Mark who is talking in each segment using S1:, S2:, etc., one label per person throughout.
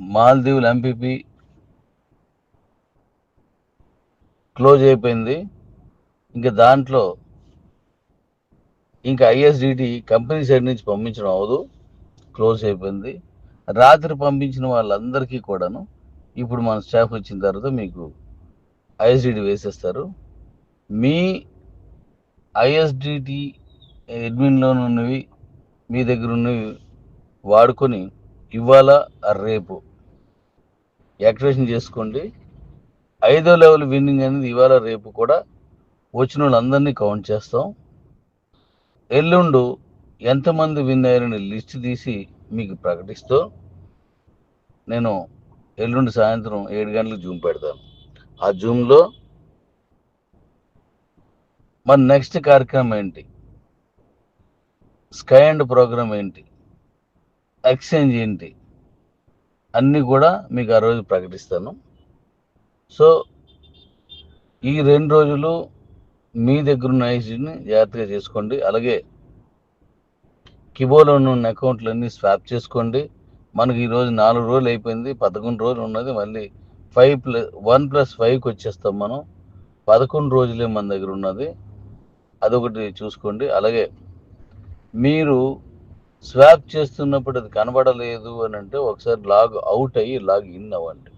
S1: మాల్దీవులు MPP close అయిపోయింది. ఇంకా దాంట్లో ఇంకా ఐఎస్డిటి కంపెనీ సైడ్ నుంచి పంపించడం అవ్వదు. క్లోజ్ అయిపోయింది. రాత్రి పంపించిన వాళ్ళందరికీ కూడాను ఇప్పుడు మన స్టాఫ్ వచ్చిన తర్వాత మీకు ఐఎస్డిటి వేసేస్తారు. మీ ఐఎస్డిటి అడ్మిన్లో ఉన్నవి మీ దగ్గర ఉన్నవి వాడుకొని ఇవాళ రేపు. యాక్టివేషన్ చేసుకోండి. ఐదో లెవెల్ విన్నింగ్ అనేది ఇవాళ రేపు కూడా వచ్చిన వాళ్ళందరినీ కౌంట్ చేస్తాం. ఎల్లుండు ఎంతమంది విన్ అయ్యారని లిస్ట్ తీసి మీకు ప్రకటిస్తూ నేను ఎల్లుండి సాయంత్రం ఏడు గంటలకు జూమ్ పెడతాను. ఆ జూమ్లో మన నెక్స్ట్ కార్యక్రమం ఏంటి? స్కై అండ్ ప్రోగ్రామ్ ఏంటి? ఎక్స్చేంజ్ ఏంటి? అన్నీ కూడా మీకు ఆ రోజు ప్రకటిస్తాను. సో ఈ రెండు రోజులు మీ దగ్గర ఉన్న ఐసీని జాగ్రత్తగా చేసుకోండి. అలాగే కిబోలో ఉన్న అకౌంట్లన్నీ స్వాప్ చేసుకోండి. మనకి ఈరోజు నాలుగు రోజులు అయిపోయింది పదకొండు రోజులు ఉన్నది. మళ్ళీ ఫైవ్ ప్లస్ వన్ ప్లస్ ఫైవ్కి వచ్చేస్తాం మనం. పదకొండు రోజులే మన దగ్గర ఉన్నది. అదొకటి చూసుకోండి. అలాగే మీరు స్వాప్ చేస్తున్నప్పుడు అది కనబడలేదు అని అంటే ఒకసారి లాగ్ అవుట్ అయ్యి లాగ్ ఇన్ అవ్వండి.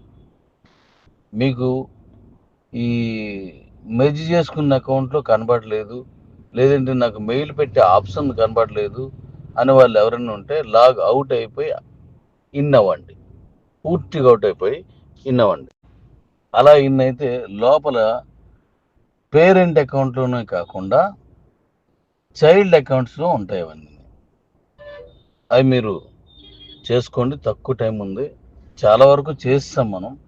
S1: మీకు ఈ మెర్జ్ చేసుకున్న అకౌంట్లో కనబడలేదు లేదంటే నాకు మెయిల్ పెట్టే ఆప్షన్ కనబడలేదు అని వాళ్ళు ఎవరైనా ఉంటే లాగ్ అవుట్ అయిపోయి ఇన్ అవ్వండి. పూర్తిగా అవుట్ అయిపోయి ఇన్ అవ్వండి. అలా ఇన్ అయితే లోపల పేరెంట్ అకౌంట్లోనే కాకుండా చైల్డ్ అకౌంట్స్లో ఉంటాయి అవన్నీ. అవి మీరు చేసుకోండి తక్కువ టైం ఉంది. చాలా వరకు చేస్తాం మనం.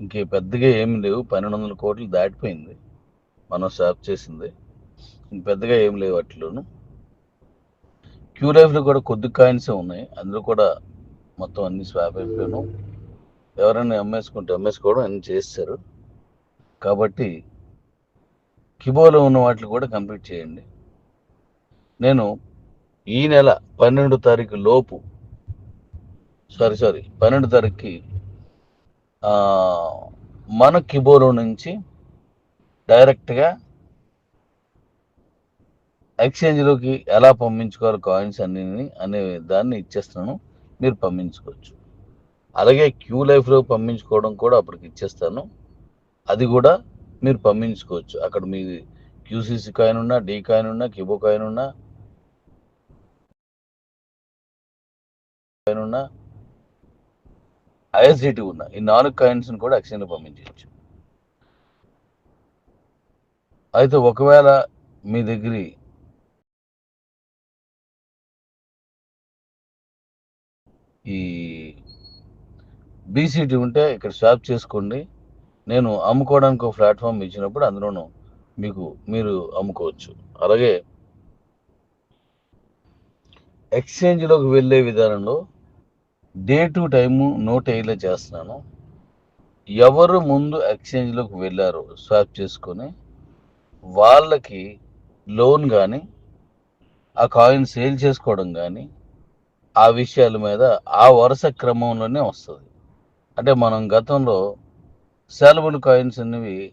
S1: ఇంకే పెద్దగా ఏమి లేవు. పన్నెండు వందల కోట్లు దాటిపోయింది. మనం స్టాప్ చేసింది. ఇంక పెద్దగా ఏం లేవు వాటిలోను. క్యూ లైఫ్లో కూడా కొద్ది కాయిన్సే ఉన్నాయి. అందులో కూడా మొత్తం అన్ని స్వాప్ అయిపోయాను. ఎవరైనా అమ్మేసుకుంటే అమ్మేసుకోవడం అన్ని చేస్తారు కాబట్టి కిబోలో ఉన్న వాటిని కూడా కంప్లీట్ చేయండి. నేను ఈ నెల పన్నెండు తారీఖు లోపు సారీ సారీ పన్నెండు తారీఖుకి మన కిబోలో నుంచి డైరెక్ట్గా ఎక్స్చేంజ్లోకి ఎలా పంపించుకోవాలి కాయిన్స్ అన్ని అనే దాన్ని ఇచ్చేస్తాను. మీరు పంపించుకోవచ్చు. అలాగే క్యూ లైఫ్లో పంపించుకోవడం కూడా అప్పటికి ఇచ్చేస్తాను. అది కూడా మీరు పంపించుకోవచ్చు. అక్కడ మీ క్యూసీసీ కాయిన్ ఉన్నా డీ కాయిన్ ఉన్నా కిబో కాయిన్ ఉన్నా కాయిన్ ఉన్న ఐఎస్డిటి ఉన్న ఈ నాలుగు కాయిన్స్ని కూడా ఎక్స్చేంజ్లో పంపించవచ్చు. అయితే ఒకవేళ మీ దగ్గర ఈ బీసీటీ ఉంటే ఇక్కడ స్వాప్ చేసుకోండి. నేను అమ్ముకోవడానికి ఒక ప్లాట్ఫామ్ ఇచ్చినప్పుడు అందులోనూ మీకు మీరు అమ్ముకోవచ్చు. అలాగే ఎక్స్చేంజ్లోకి వెళ్ళే విధానంలో డే టు టైము నోట్ అయ్యేలా చేస్తున్నాను. ఎవరు ముందు ఎక్స్చేంజ్లోకి వెళ్ళారో స్వాప్ చేసుకొని వాళ్ళకి లోన్ కానీ ఆ కాయిన్ సేల్ చేసుకోవడం కానీ ఆ విషయాల మీద ఆ వరుస క్రమంలోనే వస్తుంది. అంటే మనం గతంలో సెలబుల్ కాయిన్స్ అనేవి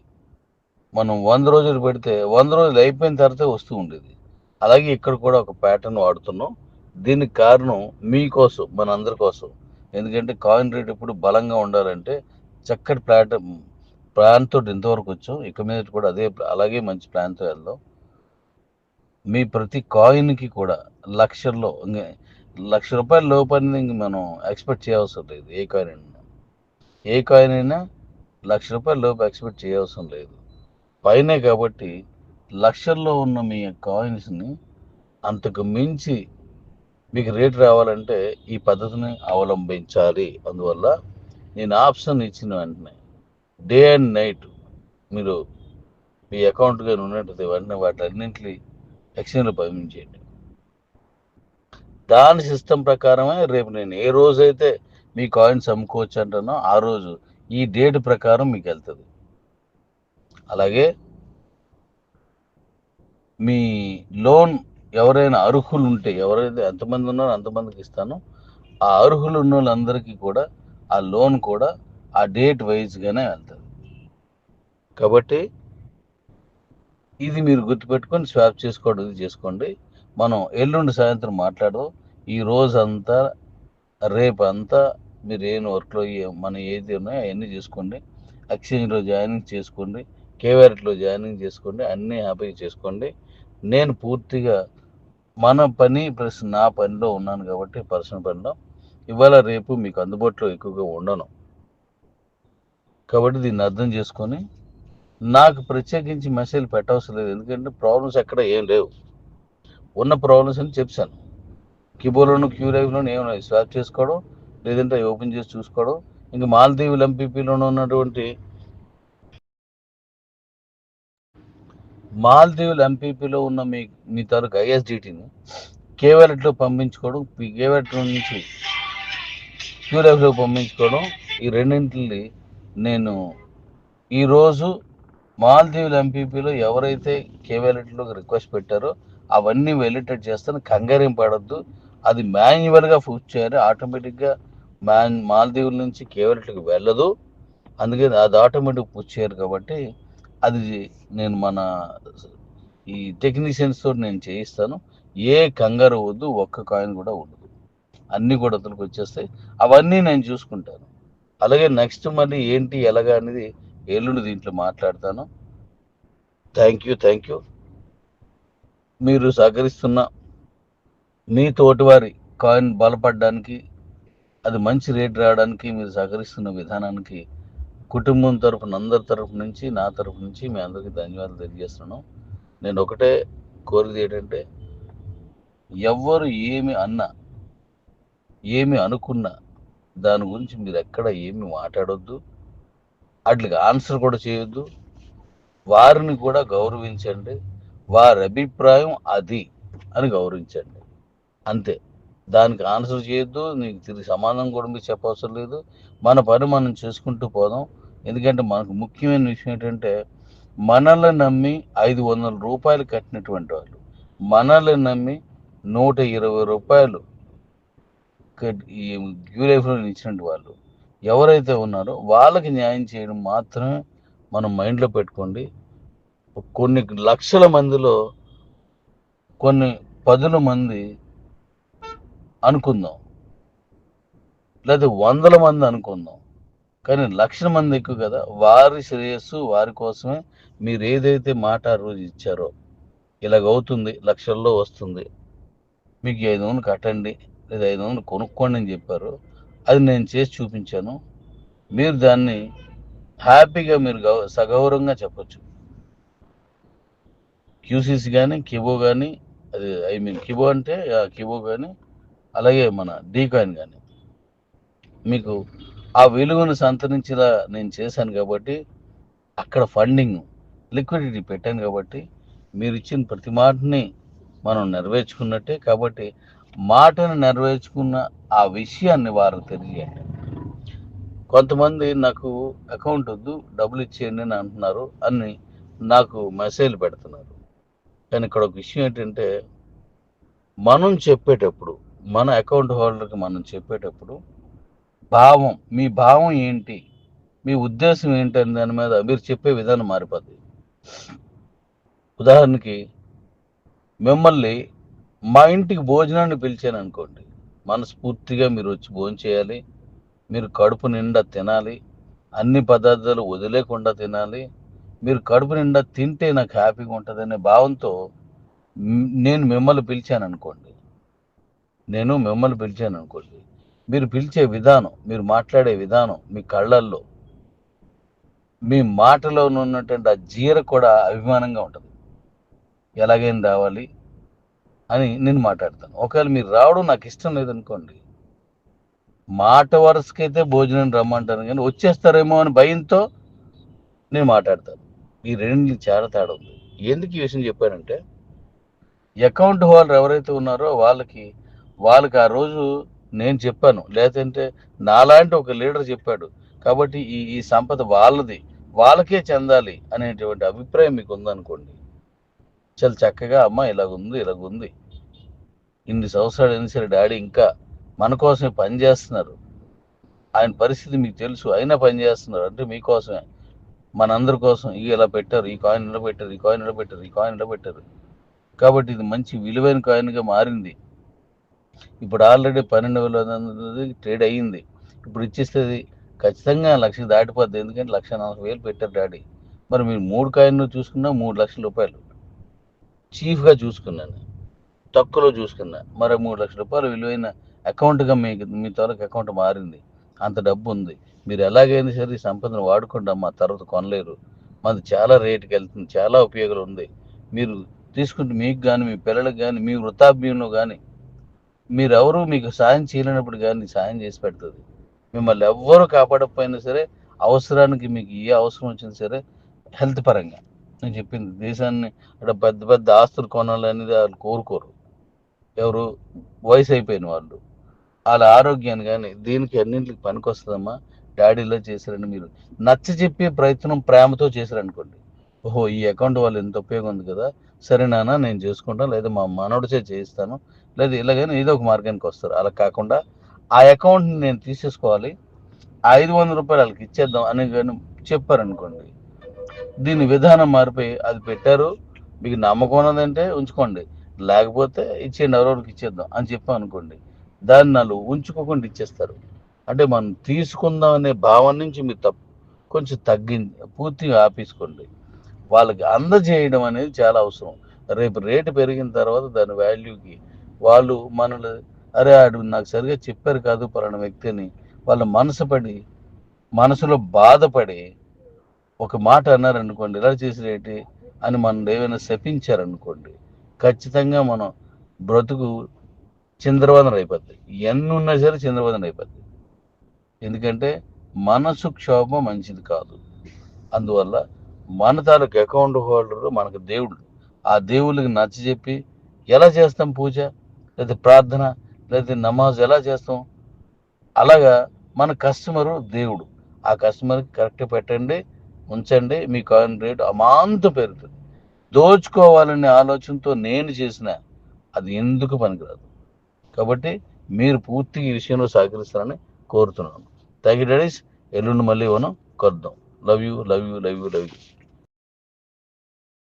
S1: మనం వంద రోజులు పెడితే వంద రోజులు అయిపోయిన తర్వాతే వస్తూ ఉండేది. అలాగే ఇక్కడ కూడా ఒక ప్యాటర్న్ వాడుతున్నాం. దీనికి కారణం మీకోసం మనందరి కోసం. ఎందుకంటే కాయిన్ రేట్ ఎప్పుడు బలంగా ఉండాలంటే చక్కటి ప్లాట్ ప్లాన్ ఇంతవరకు వచ్చాం. ఇక మీద కూడా అదే అలాగే మంచి ప్లాన్తో వెళ్దాం. మీ ప్రతి కాయిన్కి కూడా లక్షల్లో లక్ష రూపాయల లోపల మనం ఎక్స్పెక్ట్ చేయవసరం లేదు ఏ కాయిన్ అయినా. ఏ కాయిన్ అయినా లక్ష రూపాయల లోపు ఎక్స్పెక్ట్ చేయవసరం లేదు. పైనే కాబట్టి లక్షల్లో ఉన్న మీ కాయిన్స్ని అంతకు మించి మీకు రేటు రావాలంటే ఈ పద్ధతిని అవలంబించాలి. అందువల్ల నేను ఆప్షన్ ఇచ్చిన వెంటనే డే అండ్ నైట్ మీరు మీ అకౌంట్ కానీ ఉన్నట్టు వెంటనే వాటన్నింటినీ ఎక్స్చేంజ్లో పంపించేయండి దాని సిస్టమ్ ప్రకారమే రేపు నేను ఏ రోజైతే మీ కాయిన్స్ అమ్ముకోవచ్చు అంటానో ఆ రోజు ఈ డేట్ ప్రకారం మీకు వెళ్తుంది. అలాగే మీ లోన్ ఎవరైనా అర్హులు ఉంటే ఎవరైతే ఎంతమంది ఉన్నారో అంతమందికి ఇస్తాను. ఆ అర్హులు ఉన్న వాళ్ళందరికీ కూడా ఆ లోన్ కూడా ఆ డేట్ వైజ్గానే వెళ్తుంది. కాబట్టి ఇది మీరు గుర్తుపెట్టుకొని స్వాప్ చేసుకోవడం ఇది చేసుకోండి. మనం ఎల్లుండి సాయంత్రం మాట్లాడదాం. ఈ రోజంతా రేపు అంతా మీరు ఏం వర్క్లో మన ఏది ఉన్నాయో అవన్నీ చేసుకోండి. ఎక్స్చేంజ్లో జాయినింగ్ చేసుకోండి. కేవైరెట్లో జాయినింగ్ చేసుకోండి. అన్నీ హ్యాపీగా చేసుకోండి. నేను పూర్తిగా మన పని ప్లస్ నా పనిలో ఉన్నాను కాబట్టి పర్సనల్ పనిలో ఇవాళ రేపు మీకు అందుబాటులో ఎక్కువగా ఉండను. కాబట్టి దీన్ని అర్థం చేసుకొని నాకు ప్రత్యేకించి మెసేజ్ పెట్టవసరం లేదు. ఎందుకంటే ప్రాబ్లమ్స్ ఎక్కడ ఏం లేవు. ఉన్న ప్రాబ్లమ్స్ అని చెప్పాను. కిబోలోను క్యూ లైవ్లోను ఏమన్నా స్వాప్ చేసుకోవడం లేదంటే ఓపెన్ చేసి చూసుకోవడం ఇంకా మాల్దీవులు ఎంపీపీలోనూ ఉన్నటువంటి మాల్దీవులు ఎంపీపీలో ఉన్న మీ మీ తరకు ఐఎస్డిటీని కేవలెట్లో పంపించుకోవడం కేవలెట్ నుంచి క్యూలైఫ్లో పంపించుకోవడం ఈ రెండింటిని నేను ఈరోజు మాల్దీవుల ఎంపీపీలో ఎవరైతే కేవలెట్లో రిక్వెస్ట్ పెట్టారో అవన్నీ వెలిటెడ్ చేస్తాను. కంగారేం పడద్దు. అది మాన్యువల్గా ఫుడ్ చేయాలి. ఆటోమేటిక్గా మ్యాన్ మాల్దీవుల నుంచి కేవలెట్కి వెళ్ళదు. అందుకే అది ఆటోమేటిక్ పూర్తి చేయరు కాబట్టి అది నేను మన ఈ టెక్నీషియన్స్ తోటి నేను చేయిస్తాను. ఏ కంగారు వద్దు ఒక్క కాయిన్ కూడా ఉండదు. అన్ని కూడా అతనికి వచ్చేస్తాయి. అవన్నీ నేను చూసుకుంటాను. అలాగే నెక్స్ట్ మళ్ళీ ఏంటి ఎలాగా అనేది ఎల్లుండి దీంట్లో మాట్లాడతాను. థ్యాంక్ యూ థ్యాంక్ యూ మీరు సహకరిస్తున్న మీ తోటివారి కాయిన్ బలపడడానికి అది మంచి రేట్ రావడానికి మీరు సహకరిస్తున్న విధానానికి కుటుంబం తరపున అందరి తరఫు నుంచి నా తరపు నుంచి మీ అందరికీ ధన్యవాదాలు తెలియజేస్తున్నాను. నేను ఒకటే కోరిది ఏంటంటే ఎవ్వరు ఏమి అన్నా ఏమి అనుకున్నా దాని గురించి మీరు ఎక్కడ ఏమి మాట్లాడొద్దు. వాటికి ఆన్సర్ కూడా చేయొద్దు. వారిని కూడా గౌరవించండి. వారి అభిప్రాయం అది అని గౌరవించండి. అంతే. దానికి ఆన్సర్ చేయొద్దు. నీకు తిరిగి సమాధానం కూడా మీకు చెప్పవసరం లేదు. మన పని మనం చేసుకుంటూ పోదాం. ఎందుకంటే మనకు ముఖ్యమైన విషయం ఏంటంటే మనల్ని నమ్మి ఐదు వందల రూపాయలు కట్టినటువంటి వాళ్ళు మనల్ని నమ్మి నూట ఇరవై రూపాయలు ఈ క్యూ లైఫ్లో ఇచ్చినటువంటి వాళ్ళు ఎవరైతే ఉన్నారో వాళ్ళకి న్యాయం చేయడం మాత్రమే మనం మైండ్లో పెట్టుకోండి. కొన్ని లక్షల మందిలో కొన్ని పదుల మంది అనుకుందాం. లేదా వందల మంది అనుకుందాం. కానీ లక్షల మంది ఎక్కువ కదా. వారి శ్రేయస్సు వారి కోసమే మీరు ఏదైతే మాట రోజు ఇచ్చారో ఇలాగ అవుతుంది లక్షల్లో వస్తుంది. మీకు ఐదు వందలు కట్టండి లేదా ఐదు వందలు కొనుక్కోండి అని చెప్పారు. అది నేను చేసి చూపించాను. మీరు దాన్ని హ్యాపీగా మీరు గౌ సగౌరవంగా చెప్పచ్చు. క్యూసీసీ కానీ కిబో కానీ అది ఐ మీన్ కిబో అంటే కిబో కానీ అలాగే మన డీకాయిన్ కానీ మీకు ఆ విలువను సంతరించేలా నేను చేశాను కాబట్టి అక్కడ ఫండింగ్ లిక్విడిటీ పెట్టాను కాబట్టి మీరు ఇచ్చిన ప్రతి మాటని మనం నెరవేర్చుకున్నట్టే కాబట్టి మాటను నెరవేర్చుకున్న ఆ విషయాన్ని వారు తెలియజేయండి. కొంతమంది నాకు అకౌంట్ వద్దు డబ్బులు ఇచ్చేయండి అని అంటున్నారు అని నాకు మెసేజ్ పెడుతున్నారు. కానీ ఇక్కడ ఒక విషయం ఏంటంటే మనం చెప్పేటప్పుడు మన అకౌంట్ హోల్డర్కి మనం చెప్పేటప్పుడు భావం మీ భావం ఏంటి? మీ ఉద్దేశం ఏంటి అని దాని మీద మీరు చెప్పే విధానం మారిపోద్ది. ఉదాహరణకి మిమ్మల్ని మా ఇంటికి భోజనాన్ని పిలిచాను అనుకోండి. మనస్ఫూర్తిగా మీరు వచ్చి భోజనం చేయాలి. మీరు కడుపు నిండా తినాలి. అన్ని పదార్థాలు వదిలేకుండా తినాలి. మీరు కడుపు నిండా తింటే నాకు హ్యాపీగా ఉంటుంది అనే భావంతో నేను మిమ్మల్ని పిలిచాను అనుకోండి. నేను మిమ్మల్ని పిలిచాను అనుకోండి. మీరు పిలిచే విధానం మీరు మాట్లాడే విధానం మీ కళ్ళల్లో మీ మాటలో ఉన్నటువంటి ఆ జీర కూడా అభిమానంగా ఉంటుంది. ఎలాగైనా రావాలి అని నేను మాట్లాడతాను. ఒకవేళ మీరు రావడం నాకు ఇష్టం లేదనుకోండి మాట వరుసకైతే భోజనం రమ్మంటాను కానీ వచ్చేస్తారేమో అని భయంతో నేను మాట్లాడతాను. ఈ రెండు చాలా తేడా ఉంది. ఎందుకు ఈ విషయం చెప్పానంటే అకౌంట్ హోల్డర్ ఎవరైతే ఉన్నారో వాళ్ళకి వాళ్ళకి ఆ రోజు నేను చెప్పాను. లేదంటే నాలాంటి ఒక లీడర్ చెప్పాడు. కాబట్టి ఈ ఈ సంపద వాళ్ళది. వాళ్ళకే చెందాలి అనేటువంటి అభిప్రాయం మీకు ఉందనుకోండి చాలా చక్కగా అమ్మ ఇలాగుంది ఇలాగుంది. ఇన్ని సంవత్సరాలు అయినా సరే డాడీ ఇంకా మన కోసమే పని చేస్తున్నారు. ఆయన పరిస్థితి మీకు తెలుసు. అయినా పని చేస్తున్నారు. అంటే మీకోసమే మనందరి కోసం ఇవి ఇలా పెట్టారు? ఈ కాయిన్ ఇలా పెట్టారు? ఈ కాయిన్ ఇలా పెట్టారు? ఈ కాయిన్ ఇలా పెట్టారు? కాబట్టి ఇది మంచి విలువైన కాయిన్గా మారింది. ఇప్పుడు ఆల్రెడీ పన్నెండు వేల వందలది ట్రేడ్ అయ్యింది. ఇప్పుడు ఇచ్చేస్తుంది ఖచ్చితంగా లక్ష దాటిపోద్ది. ఎందుకంటే లక్ష నలభై వేలు పెట్టారు డాడీ. మరి మీరు మూడు కాయిన్లు చూసుకున్నా మూడు లక్షల రూపాయలు. చీఫ్గా చూసుకున్నాను. తక్కువలో చూసుకున్నా. మరి మూడు లక్షల రూపాయలు విలువైన అకౌంట్గా మీకు మీ తాలూకు అకౌంట్ మారింది. అంత డబ్బు ఉంది. మీరు ఎలాగైనా సరే ఈ సంపదను వాడుకోండి అమ్మా. తర్వాత కొనలేరు. మనది చాలా రేటుకి వెళ్తుంది. చాలా ఉపయోగాలు ఉంది. మీరు తీసుకుంటే మీకు కానీ మీ పిల్లలకు కానీ మీ వృత్తాభ్యంలో కానీ మీరెవరు మీకు సాయం చేయలేనప్పుడు కానీ సాయం చేసి పెడుతుంది. మిమ్మల్ని ఎవ్వరు కాపాడకపోయినా సరే అవసరానికి మీకు ఏ అవసరం వచ్చినా సరే హెల్త్ పరంగా. నేను చెప్పింది దేశాన్ని అక్కడ పెద్ద పెద్ద ఆస్తులు కొనాలనేది వాళ్ళు కోరుకోరు. ఎవరు? వయసు అయిపోయిన వాళ్ళు. వాళ్ళ ఆరోగ్యాన్ని కానీ దీనికి అన్నింటికి పనికొస్తుందమ్మా. డాడీలో చేశారని మీరు నచ్చ చెప్పే ప్రయత్నం ప్రేమతో చేశారనుకోండి. ఓహో ఈ అకౌంట్ వాళ్ళు ఎంత ఉపయోగం ఉంది కదా. సరే నాన్న నేను చేసుకుంటాను లేదా మా మనవడిచే చేయిస్తాను. లేదా ఇలాగైనా ఏదో ఒక మార్గానికి వస్తారు. అలా కాకుండా ఆ అకౌంట్ని నేను తీసేసుకోవాలి. ఐదు వందల రూపాయలు వాళ్ళకి ఇచ్చేద్దాం అని కానీ చెప్పారనుకోండి. దీని విధానం మారిపోయి అది పెట్టారు. మీకు నమ్మకం ఉన్నదంటే ఉంచుకోండి. లేకపోతే ఇచ్చేయండి ఎవరెవరికి ఇచ్చేద్దాం అని చెప్పాం అనుకోండి దాన్ని వాళ్ళు ఉంచుకోకుండా ఇచ్చేస్తారు. అంటే మనం తీసుకుందాం అనే భావం నుంచి మీరు తప్పు కొంచెం తగ్గింది. పూర్తిగా ఆపేసుకోండి. వాళ్ళకి అందజేయడం అనేది చాలా అవసరం. రేపు రేటు పెరిగిన తర్వాత దాని వాల్యూకి వాళ్ళు మనల్ని అరే ఆడు నాకు సరిగా చెప్పారు కాదు పలానా వ్యక్తి అని వాళ్ళ మనసు పడి మనసులో బాధపడి ఒక మాట అన్నారనుకోండి ఇలా చేసిరేటి? అని మనం ఏమైనా శపించారనుకోండి ఖచ్చితంగా మనం బ్రతుకు చింద్రవదన అయిపోద్ది. ఎన్ని ఉన్నా సరే చింద్రవదన అయిపోద్ది. ఎందుకంటే మనసు క్షోభ మంచిది కాదు. అందువల్ల మన తాలూకు అకౌంట్ హోల్డరు మనకు దేవుడు ఆ దేవుళ్ళకి నచ్చజెప్పి ఎలా చేస్తాం పూజ? లేదా ప్రార్థన లేదా నమాజ్ ఎలా చేస్తాం? అలాగా మన కస్టమరు దేవుడు. ఆ కస్టమర్కి కరెక్ట్ పెట్టండి ఉంచండి మీ కాయిన్ రేటు అమాంతం పెరుగుతుంది. దోచుకోవాలనే ఆలోచనతో నేను చేసిన అది ఎందుకు పనికిరాదు? కాబట్టి మీరు పూర్తిగా ఈ విషయంలో సహకరిస్తారని కోరుతున్నాను. థ్యాంక్ యూ డాడీస్ ఎల్లుండి మళ్ళీ మనం కొద్దాం love you love you love you love you